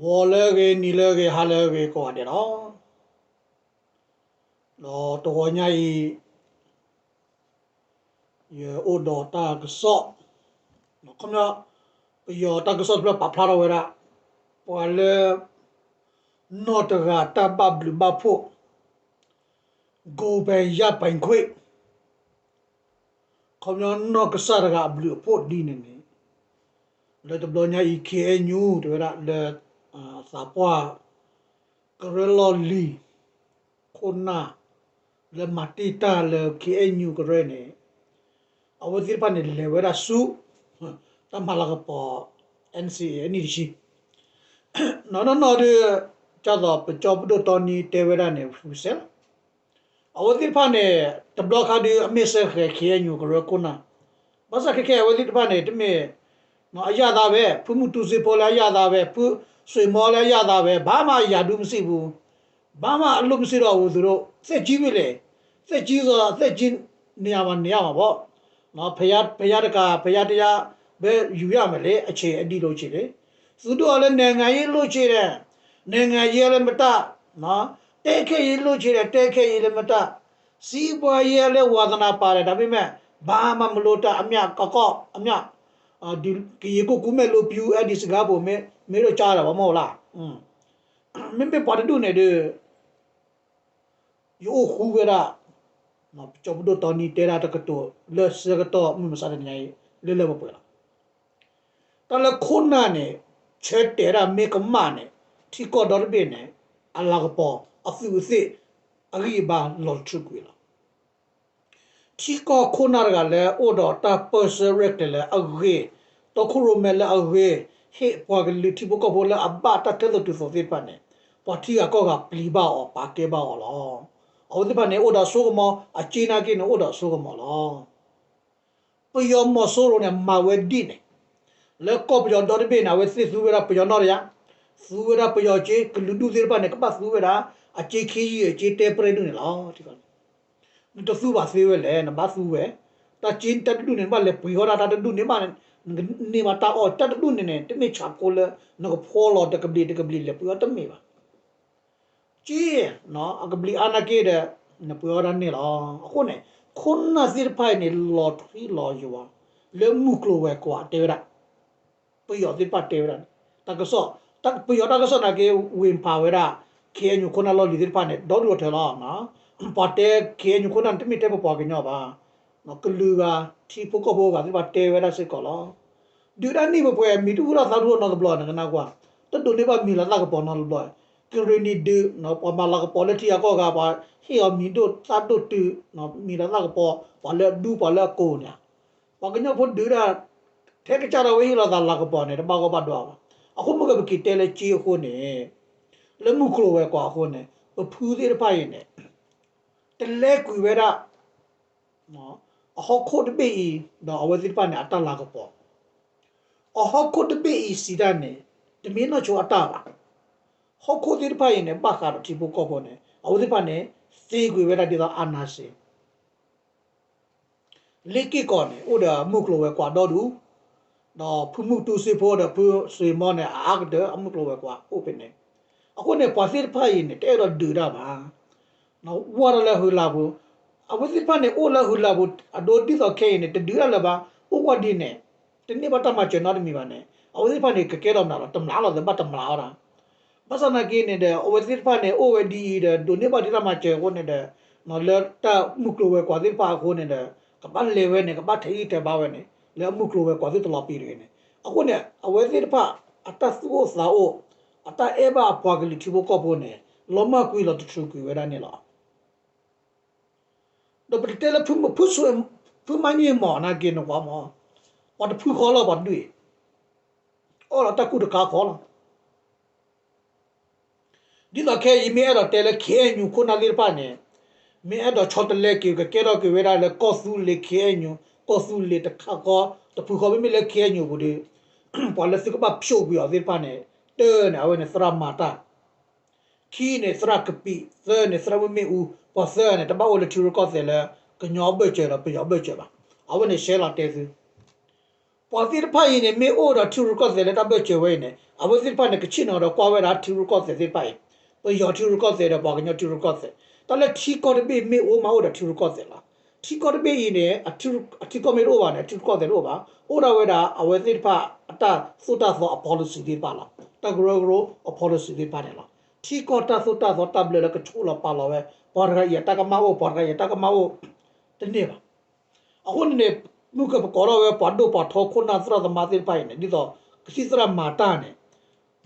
ဝေါ်လဲကေနီလဲကေဟာလဲကေကွာတယ်နော်လောတော်ညာဤယေအိုဒတာကဆော့နော်ခမပယောတာကဆော့ပြပပလာရဝရပွာလဲနောတရာတဘဘလဘဖို့ဂိုဘန်ရပိုင်ခွေခမနောကဆရကဘလဖို့ဒီနေနေလေတဘလညာဤကေညူတရလေ စာပွားကရလောလီခုနာလေမတီတာလေကေညူကရနေအဝတိပန်လေဝရဆုတမလာကပေါ် NCA นี่ရှိနော်နော်နော်ဒီကျတော့ပကြောပဒတော်နီတေဝရနေဖူဆယ်အဝတိပန်နေတဘလခါဒီအမစ်ဆဲခေခေညူကရကုနာဘာသာခေခေအဝတိပန်နေတမေနော်အရသာပဲဖုမှုတူစီပေါ်လာရသာပဲဖု ဆွေမောလဲရတာပဲဘာမှယာဒူးမရှိဘူးဘာမှအလုပ်မရှိတော့ဘူးသူတို့စက်ကြီးပဲလေစက်ကြီးဆိုတော့စက်ကြီးနေရာမှာနေရမှာပေါ့နော်ဖယားဖယားတကဖယားတရားပဲယူရမယ်လေအခြေအတိလို့ချေလေသူတို့ကလည်းနိုင်ငံရေးလို့ချေတယ်နိုင်ငံရေးလည်းမတနော်တဲခဲရေးလို့ချေတယ်တဲခဲရေးလည်းမတစီးပွားရေးလည်းဝါသနာပါတယ်ဒါပေမဲ့ဘာမှမလို့တအမြကောက်ကောက်အမြအာဒီကေကိုကူမဲ့လို့ပြူအဲ့ဒီစကားပုံမဲ့ မင်းတို့ကြားတာဘာမဟုတ်လားอืมမင်းပဲပါတူနေတယ်ယိုခူဝရနော်ချဘဒတနီတေရာတကတော့လက်စကတော့မမစားတဲ့ညလေလေမပွဲလားတလခုနာနေချက်တေရာမေကမနဲ့ထီကောဒေါ်ဘေနဲ့အလာကပေါ်အဖူစီအဂီဘာလော်ထုကွေလားထီကောခုနာကလည်းအိုဒေါ်တာပစရက်တယ်လေအဂေတခုရမဲလေအဂေ he pwa ga li ti ko bola abba ta te tu so fit pa ne pwa ti ga ko ga pli ba o pa ke ba o lo o de pa ne o da so mo a chi na ke no o da so mo lo pu yo mo so ro ne ma we di ne le ko pu yo do de be na we si su we ra pu yo no ya su we ra pu yo chi ku lu du de pa ne ka pa su we ra a chi khi yi chi te pre du ne lo ti ka ni to su ba se we le na ba su we ta chin ta du ne ba le pu yo ra ta du ne ba ne နေမ တာအော်တတ်တူနေနေတမေချာကိုလနကဖောလောတကပလီတကပလီလေပူတမေပါကြည့်နော်အကပလီအနာကေတဲ့နပူရနေလားအခုနေခွန်နာစီဖိုင်နေလော်ထရီလော်ယောလေမူကလိုဝဲကွာတေရပူယောဒီပတ်တေရတကဆောတပူယောတကဆောနာကေဝင်ပါဝဲရာခေညုခုနလော်လီဒီပါနေဒေါ်ဒိုထဲလာနော်ပတ်တေခေညုခုနတမီတေပေါ်ကညောပါ နော်ကလူကထီပုကဘောကဒီပါတေဝရစစ်ကောလောဒီရနီဘပွဲမီတူရာသာတို့နော်ဘလောနကနာကွာတတူနေပါမီလာလာကပေါ်နော်ဘလောကရီနီဒနော်ပမာလာကပေါ်လက်တီယာကောကပါဟီအမီတို့သတ်တို့တူနော်မီလာလာကပေါ်ပါလက်ဒူပါလက်ကိုညာပကညဖို့ဒီရာထဲကကြတော့ဝေးလာသာလာကပေါ်နေတပါကပတ်တော့အခုမကဘကီတဲလေချီခုနေလမှုခလိုဝဲကွာခုနေဖူးသေးတပိုင်နေတလဲကွေဝဲတာနော် အဟောခုတ်ဘေးတော့အဝစီပနဲ့အတလာကပေါ်အဟောခုတ်ဘေးစီဒန်နဲ့တမင်းတော့ချိုအတပါဟောခုတ်ဒီဖိုင်နဲ့ဘာကတော့ဒီဘကောပေါ်နဲ့အဝစီပနဲ့စေကွေဝဲတာဒီတော့အာနာစေလေကီကောနဲ့ဥဒါမုကလောဝဲကွာတော့ဒူတော့ဖုမှုတူစီဖို့တော့ဖုဆွေမောနဲ့အာကတဲ့အမှုကလောဝဲကွာဥပနေအခုနဲ့ပွားစီဖိုင်နဲ့တဲ့တော့ဒူတာပါနော်ဝါရလဲဟူလာဘူး အဝစီပနဲ့အိုလာဟူလာဘူးအဒိုတီတော့ခဲနေတဒူရလပါဥဝဒီနေတနေ့ဘတ်မချနော်မီပါနဲ့အဝစီပနဲ့ကကဲတော့နာတော့တမလာတော့ဘတ်တမလာတော့ဘာစနာကင်းနေတဲ့အဝစီပနဲ့အိုဝဒီတဲ့ဒိုနေဘတ်တမချေကိုနေတဲ့နော်လက်တာမုကလိုဝဲကွာဒီပါကိုနေတဲ့ကပတ်လေဝဲနေကပတ်ထေးတဲ့ပါဝဲနေလဲမုကလိုဝဲကွာဒီတလာပီရနေအခုနဲ့အဝစီပအတဆူစာအိုအတအေဘာပွားကလေးတီဘကောပေါ်နေလောမကွေလို့တထူကွေဝဲနေလား တော့ပတေလဖုမဖုဆွေဖုမနီမောနာကေနကွာမောဘာတဖုခေါ်လာဘာတွေ့အော်တကူတကာခေါ်လာဒီတော့ခဲအီမေတော့တဲလခဲညူခုနာလေးပါနေမေအဲ့တော့ချောတလက်ကေကဲတော့ကေဝဲရလေကောဆူလေခဲညူကောဆူလေတခါကောတဖုခေါ်မေလေခဲညူဘူးဒီပေါ်လက်စကပါဖြိုးပြီးတော့ဒီပါနေတဲနေအဝနေစရမာတာ ခီနေစရကပီသနေစရဝမေဦးပေါ်ဆန်တပောက်လေထူရကော့တယ်လေကညောဘဲကျဲတော့ပြောဘဲကျဲပါအဝနေရှဲလာတဲစပေါ်တိဖိုင်နေမေအိုဒါထူရကော့တယ်တဘချေဝဲနေအဝစီဖိုင်နေကချင်တော့ကွာဝဲတာထူရကော့တယ်ဒီပိုင်ပယောထူရကော့တယ်တော့ဘာကညထူရကော့တယ်တလည်းထီကော့တယ်မေအိုမအိုဒါထူရကော့တယ်လားထီကော့တယ်နေအထူအထီကော့မေရိုပါနေထူကော့တယ်လို့ပါအိုဒါဝဲတာအဝစီဖာအတာသုတာသော policy ဒီပါလားတဂရောဂရော policy ဒီပါတယ်လား ထီကော့တာသုတာသောတဘလကချိုးလာပါလာဝဲဘောရရတကမောဘောရရတကမောတနေ့ပါအခုနေမှုကကောရဝဲပတ်တော့ပတ်ထောခုနာသရသမာတိပိုင်နေဒီတော့ကစီသရမာတာနေ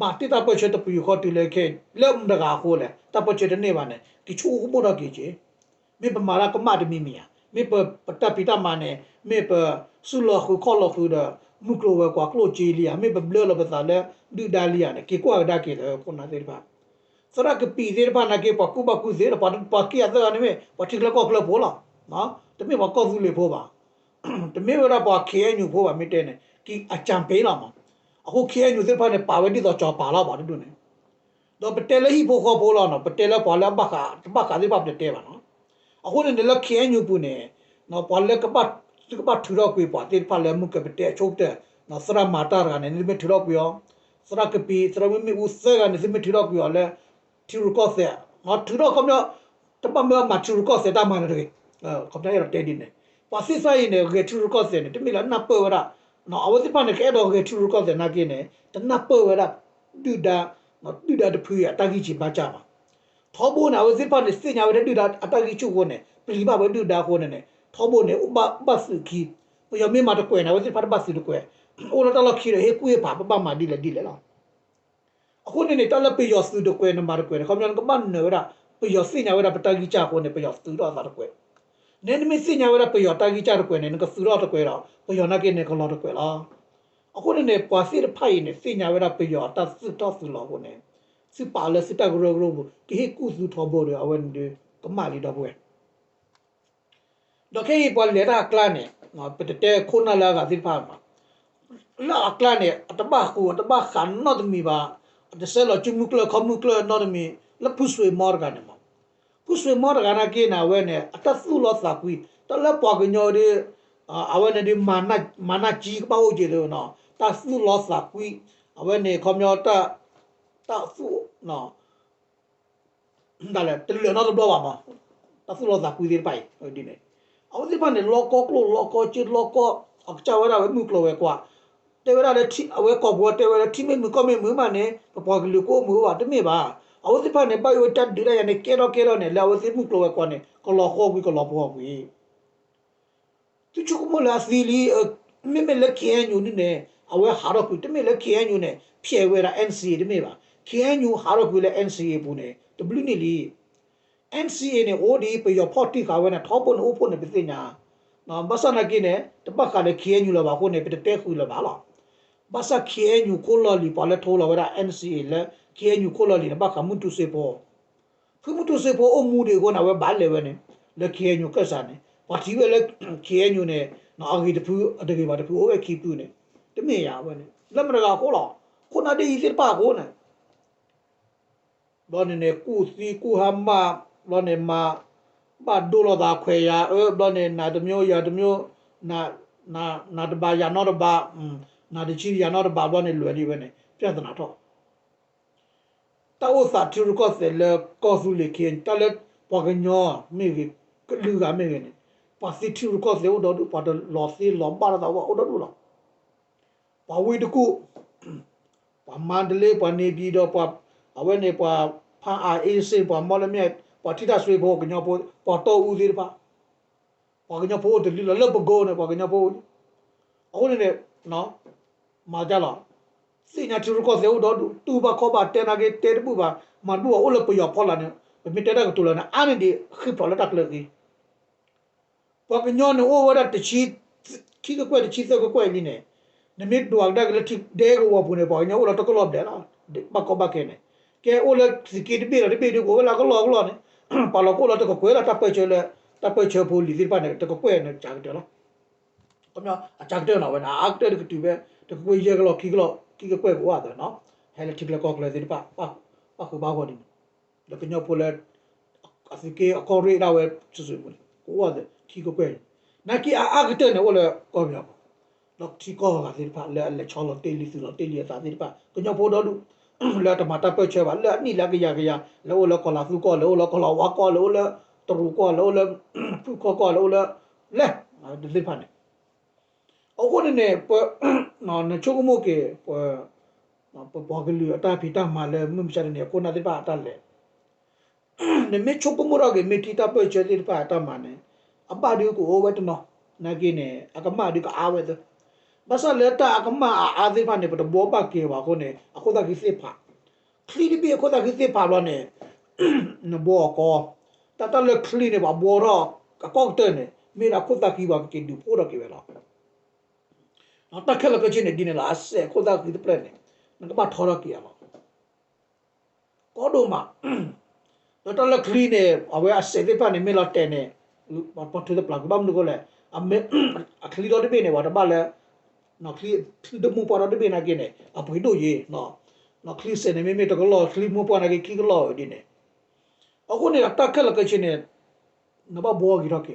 မာတိတာပချက်တပူခေါ်တီလေခဲလက်မဒကာခိုးလေတပချက်တနေပါနေကိချိုးဘောတော့ကြီးချေမေပမာလာကမတ်မီမီယာမေပပတပိတမနေမေပဆူလခုခေါ်လခုဒမုကလောဝဲကွာကလိုချီလီယာမေပဘလလပသာလေဒူဒါလီယာနေကေကွာဒါကေခုနာသေးပါ စရကပီသေးပါနာကေပကူပကူသေးပါပါကီအသာနေမေပတိကလကောကလဘောလာနော်တမေမကောသူလေဖို့ပါတမေဝရပွားခဲညူဖို့ပါမိတဲ့နေကီအကြံပေးလာမှာအခုခဲညူစစ်ဖာနေပါဝတိတော့ကြောပါလာပါတူနေတော့ပတဲလဟိဖို့ခေါ်ဖို့လာနော်ပတဲလပွာလာဘခါဘခါဒီပါပတဲပါနော်အခုနေလခဲညူပူနေနော်ပွာလက ပတ်ကပတ်ထူတော့ကွေပွာတိဖာလဲမှုကပတဲချုပ်တဲ့နော်စရမာတာကနေနေမထူတော့ကွေရောစရကပီစရမမီဥစကနေစမထူတော့ကွေရောလဲထူကော့ဆက်နော်ထူတော့ကမြောတပမမထူကော့ဆက်တာမနေတယ်အဲကမြေရတဲ့ဒီနေ pasisa ine ge tu ko se ne timila na po ra no awati pa ne ke do ge tu ko se na ke ne ta na po ra du da no du da de phu ya ta gi chi ba cha ma tho bo na awati pa ne sin nya we du da ata gi chu ko ne pri ba we du da ko ne ne tho bo ne ba ba su ki po yo me ma de kwe na awati pa ba ခုနေနေတလပေယောစုတကွယ်နမရကွယ်ခမန်ကမန်နရပေယောစညာဝရပတဂီချကိုနေပေယောစုတော့တာကွယ်နေနမစညာဝရပယောတာကြီးကြတော့ကွယ်နေကစူတော့တကွယ်တော့ပယောနာကိနေကလောတကွယ်လားအခုနေပွာစီရဖိုင်နေစညာဝရပယောတစတော့စလောကိုနေစပါလစတဂရောဂရောကိဟကုစုထောဘောရအဝန်ဒီကမာလီတော့ဘွယ်တော့ခေပေါ်လေတာကလာနေနော်ပတတဲခုနလာကသစ်ဖာမှာလာကလာနေအတဘခုအတဘခန်နော်တမီပါ တဆဲလောချမှုကလခမှုကလနော်တမီလပုဆွေမော်ကန်မှာကုဆွေမောရကနာကေနာဝဲနေအတသုလောသာကွီတလပွားကညောဒီအဝဲနေဒီမာနမာနကြီးပေါ့ကြည့်လို့နော်တသုလောသာကွီအဝဲနေခေါမျောတတသုနော်ဒါလည်းတလူနော်တော့ပါမှာတသုလောသာကွီဒီပိုင်ဒီနေအဝဒီပန်နေလောကောကလောလောကောချစ်လောကောအချဝရဝဲမှုကလောဝဲကွာ တေဝရလည်းထိအဝဲကောဘောတေဝရထိမေမှုကောမေမှုမနဲ့ပပွားကလူကိုမှုပါတမေပါ awasi pa ne ba yo ta dira ya ne kero kero ne la awasi mu klo ko ne ko lo ho wi ko lo bo wi tu chu mo la si li me me le kien yu ni ne awe ha ro ku te me le kien yu ne phie we ra NCA de me ba kien yu ha ro ku le NCA bu ne w ni li NCA ne OD pe yo 40 ka we na tho pon o pon ne bi nya na ba sa na ki ne te pa ka le kien yu la ba ko ne pe te khu la ba la ba sa kien yu ko lo li pa le tho la we ra NCA le KNU ကိုလာလီနဘကမှုတုစေပေါ်ဖမှုတုစေပေါ်အမှုတွေကိုနာဝဲဘာလဲဝဲနေလေ KNU ကစားနေပါတီဝဲလေ KNU နဲ့နော်အဂီတဖူအတကေပါတဖူအိုးပဲခီပူနေတမေရဝဲနေလက်မရကကိုလာခုနတေးစစ်ပါကိုနေဘောနေနေကူစီကူဟမ်မာဘောနေမာဘာဒိုလိုဒါခွေရအဲဘောနေနာတမျိုးရတမျိုးနာနာနာတဘာရ နော်တဘာနာတချီရနော်တဘာဘောနေလွယ်နေပဲနေပြဿနာတော့တာဝစာတူကောဆယ်လကောဆူလေခင်တလက်ပကညောမေကလူကမေကနေပါစီတူကောဆယ်တော့ပါတော့လော်စီလော်ပါတော့ဝတော့လို့ပါဝေတကူပါမန္တလေးပါနေပြီးတော့ပါအဝဲနေပါဖာအာအေးစေပါမော်လမြတ်ပါတိတာဆွေဘောကညောပေါ်ပေါ်တော့ဦးသေးပါပါကညောပေါ်တယ်လလပကောနေပါကညောပေါ်အခုနေနော် မာကြလားစိညာတူကိုစေဦးတော့တူပါခေါ်ပါတဲနာကေတဲပူပါမတူအိုလပယောဖောလာနေမိတဲတာကတူလာနာအာနေဒီခိပေါ်လာတက်လေကြီးပကညောနအိုဝရတချီခိကကွဲတချီစကကွဲနေနေနမစ်ဒွာဒါကလက်တိဒဲကိုဝပူနေပေါ်ညောလာတကလော့ဒဲလားဘကောဘကဲနေကဲအိုလစီကီတပီရတပီဒီကိုလာကလောကလောနေပါလောကိုလာတကကွဲလာတပ်ပဲချဲလေတပ်ပဲချဲဖို့လီဒီပါနေတကကွဲနေချာက တယ်လားကမအချာကတယ်နော်ဝနာအာကတယ်ကတူပဲတကွေရကလောခိကလောကိကကွဲဘဝတယ်နော်ဟဲလေတိကလကောကလေဒီပါပါပါခုဘာဟောဒီလကညောပိုလက်အစကေအကောရီဒါဝဲစွစွကိုဝတယ်ခိကကွဲနာကီအာအကတဲ့နော်လေကောမြောတော့တီကောကဒီပါလဲလဲချောလို့တေးလီစုလို့တေးလီသာဒီပါကညဖို့တော့လူလဲတမတာပဲချေပါလဲနီလာကရကရလောလောကလာစုကောလောလောကလာဝါကောလောလောတရူကောလောလောဖူကောကောလောလောလဲဒီပါနေ အခုနေပေါ်နော်နချုကမိုကေပေါ်နော်ပေါ်ကလူအတာဖီတာမလဲမမချတယ်ကိုနာဒီပါအတလဲနေမေချုကမိုရကေမေတီတာပဲချေဒီပါအတမနေအပဒီကိုဝဲတနော်နာကိနေအကမဒီကအာဝဲတဲ့ basa leta akama azi pa ne pa bo pa ke wa ko ne akhoda ki se pha khli ni bi akhoda ki se pha lo ne no bo ko ta ta le khli ne ba bo ro ka ko te ne me ra akhoda ki wa ke du po ro ke wa na ta khela ka chi ne di ne la ase akhoda ki de pre ne na ka ba tho ro ki ya lo ko do ma ta ta le khli ne awe ase de pa ne me la te ne pa pa thu de plug bam lu ko le a me a khli do de be ne wa ta ba le နော်ခလီဒမူပါရဒဘေနာကိနေအပွေတို့ရေနော်နော်ခလီစနေမေမေတကလောခလီမူပါနာကိကိကလောဒီနေအခုနေအတက်ခလကချင်းနေနဘဘောဂီရကေ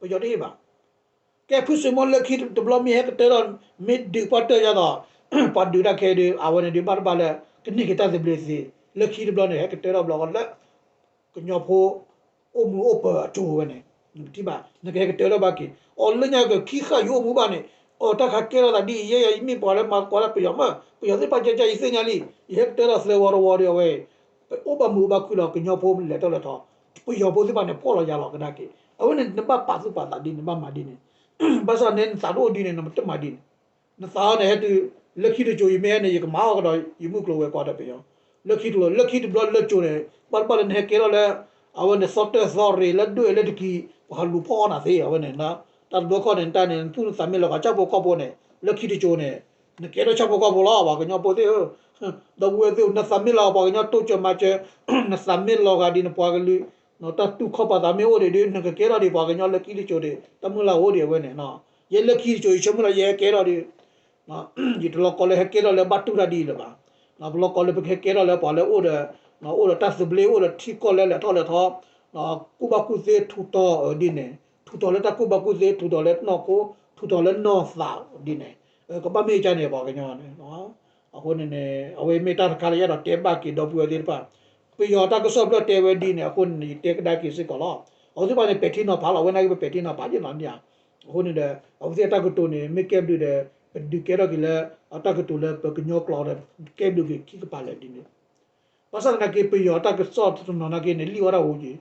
နေတမတခုပယောတရနော်တဘလပါစီဟက်တရာသောရဝပယောရပါစီကတော့ကတရာသောရဝတနေပါစီကတော့ကတရာချုံမညာချိုတကြီးနေဖုဆွေမောရကနေတနေပါပယောရပါကဲဖုဆွေမောလက်ခိတဘလမီဟက်တရာမစ်ဒီပတ်တရတော့ပတ်ဒူရခဲဒီအဝန်ဒီပါပါလေကနေကတတဲ့ဘလစီလက်ခိတဘလနေဟက်တရာဘလကလကညဖိုအမှုအပချိုးဝနေဒီပါငကဲကတဲတော့ဘာကီအော်လညာကခိခယိုမူပါနေအော်တခါကဲရတာဒီရေရမိပေါ်လဲမှာကောလာပြရမပြရတဲ့ပါကြကြအစညာလီယက်တဲရစလေဝရဝရဝဲဥပမူပါခုလောကညဖိုးလက်တော့လက်တော့ပြရဖို့ဒီပါနေပေါ်လာရလောကဒါကီအဝနေနဘပါစုပါတာဒီနဘမာဒီနေဘာသာနေသာရိုဒီနေနမတမဒီနသာနေတူလက် ခိတကြိုရမဲနေရကမောကတော့ယမှုကလောဝဲကွာတယ်ပြရလက်ခိတလောလက်ခိတဘလလက်ချိုနေပတ်ပတ်နေကဲရလဲအဝနေ software sorry လက်ဒွေလက်တကီဘာလူဖောနာသေးအဝနေနာတတ်ဘောခေါ်နေတာနေသူစမေလောကချက်ဘောကောဘောနေလက်ခိတချိုနေနကေတော့ချက်ဘောကောဘောလာဘာကညပိုသေးတော့ဝဲသေးနစမေလောဘာကညတော့ချမချ နစမေလောကဒီနပွားကလူနော်တတူခပါတာမေဝတွေဒီနကကေရဒီဘာကညလက်ခိတချိုတွေတမလာဟိုတွေဝဲနေနော်ရဲလက်ခိတချိုချမလာရဲကေရဒီနော်ဒီတလောကလည်းကေရလည်းဘတ်တူရဒီလပါနော်ဘလောကလည်းပကေရလည်းပါလေအိုးတယ်နော်အိုးတယ်တတ်စဘလေအိုးတယ်ထီကောလည်းလည်းထော်လည်းထော်နော်ကုဘကုစေထူတော်ဒီနေထူတော်လက်တကုဘကုစေထူတော်လက်နော်ကိုထူတော်လက်နော်သာဒီနေကပမေချာနေပါကညောနေနော်အခုနေနေအဝေမေတာခါရရတော့တေဘကီတော့ပွေဒီပါ ပီယောတာကဆော့ဘလတေဝဒီနေအခုနေတေကဒါကီစကောလောအခုပါနေပက်တီနော်ဘာလာဝနာကပက်တီနော်ဘာကျင်နော်ညာအခုနေတဲ့အခုစီတာကတိုနေမေကပ်ဒီတဲ့ဒီကေရကီလာအတာကတိုလေပကညောကလော်တဲ့ကဲဘလူကီကီကပါလေဒီနေ pasal na ke pe yo ta ke sort tu no na ke ne li ora hoji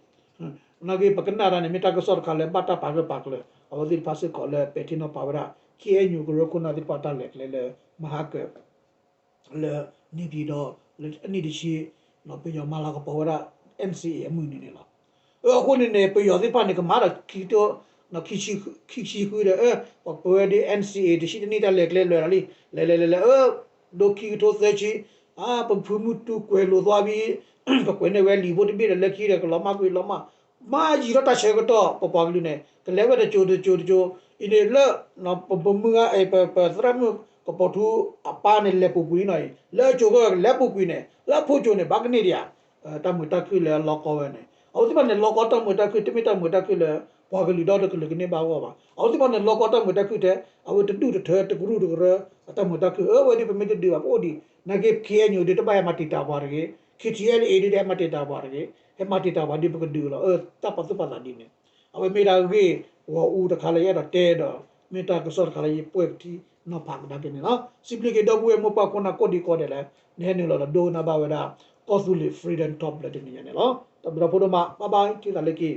na ke pakna ra ne meta ke sort khale bata pa ke pak le awadi pase ko le peti no pawra ki e nyu gro ko na di pata le le le maha ke le ni bi do le ni di shi no pe yo mala ko pawra mca mu ni ne la e ko ni ne pe yo di pa ne ke mara ki to no ki chi ki chi hu de e pa po de nca di shi ni ta le le le le le le e do ki to se chi အာပဖူမှုတူကွယ်လိုသွားပြီးပကွယ်နေဝဲလီဖို့တပြည့်လက်ခီးတယ်ကလောမကွေလောမမာကြီးရတချေကတော့ပပကလူနေကလဲဝဲတချိုးတချိုးတချိုးအင်းလေနော်ပပမှု ကအဲပပသရမှုကပထူအပါနေလက်ပူကွေးနိုင်လဲချိုကလက်ပူကွေးနေလက်ဖို့ချိုနေဘကနေရတမတခိလဲလောကောဝဲနေအော်ဒီမနေလောကောတမတခိတမတမတခိလဲဘာကလူတော့တကလူကနေပါဝပါအော်ဒီမနေလောကောတမတခိတဲ့အဝတတူတထဲတကူရတကရတမတခိအဝဒီပမေတဒီပါပိုဒီ nage kia nyu de ba ma ti ta ba de KTL e de ma ti ta ba de he ma ti ta ba di bu du lo e ta pa su pa la di ne awe me da ge wo u da khala ya da te da me ta ko sor khala yi pwe ti no pa da ke ne no simply ke do bu mo pa ko na ko di ko de le ne ne lo do na ba we da ko su le freedom top le de ne ne lo ta bra pho do ma bye bye ti da le ki